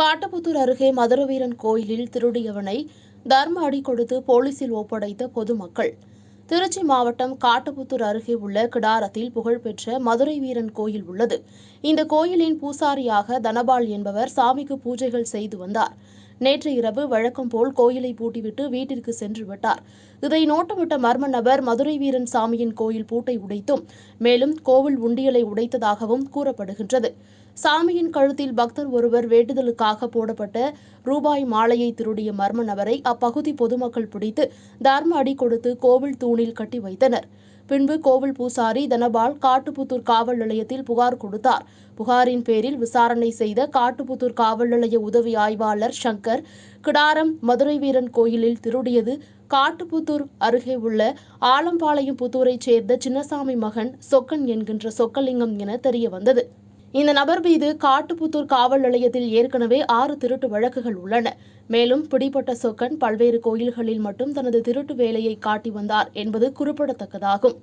காட்டப்புத்தூர் அருகே மதுரவீரன் கோயிலில் திருடியவனை தர்ம அடி கொடுத்து போலீசில் ஒப்படைத்த பொதுமக்கள். திருச்சி மாவட்டம் காட்டுப்புத்தூர் அருகே உள்ள கிடாரத்தில் புகழ்பெற்ற மதுரை வீரன் கோயில் உள்ளது. இந்த கோயிலின் பூசாரியாக தனபால் என்பவர் சாமிக்கு பூஜைகள் செய்து வந்தார். நேற்று இரவு வழக்கம் போல் கோயிலை பூட்டிவிட்டு வீட்டிற்கு சென்று விட்டார். இதை நோட்டமிட்ட மர்ம நபர் மதுரை வீரன் சாமியின் கோயில் பூட்டை உடைத்தும் மேலும் கோவில் உண்டியலை உடைத்ததாகவும் கூறப்படுகின்றது. சாமியின் கழுத்தில் பக்தர் ஒருவர் வேண்டுதலுக்காக போடப்பட்ட ரூபாய் மாலையை திருடிய மர்ம நபரை அப்பகுதி பொதுமக்கள் பிடித்து தர்ம அடி கொடுத்து கோவில் தூணில் கட்டி வைத்தனர். பின்பு கோவில் பூசாரி தனபால் காட்டுப்புத்தூர் காவல் நிலையத்தில் புகார் கொடுத்தார். புகாரின் பேரில் விசாரணை செய்த காட்டுப்புத்தூர் காவல் நிலைய உதவி ஆய்வாளர் சங்கர் கிடாரம் மதுரை வீரன் கோயிலில் திருடியது காட்டுப்புத்தூர் அருகே உள்ள ஆலம்பாளையம் புத்தூரைச் சேர்ந்த சின்னசாமி மகன் சொக்கன் என்கின்ற சொக்கலிங்கம் என தெரிய வந்தது இந்த நபர் மீது காட்டுப்புத்தூர் காவல் நிலையத்தில் ஏற்கனவே ஆறு திருட்டு வழக்குகள் உள்ளன. மேலும் பிடிபட்ட சொக்கன் பல்வேறு கோயில்களில் மட்டும் தனது திருட்டு வேலையை காட்டி வந்தார் என்பது குறிப்பிடத்தக்கதாகும்.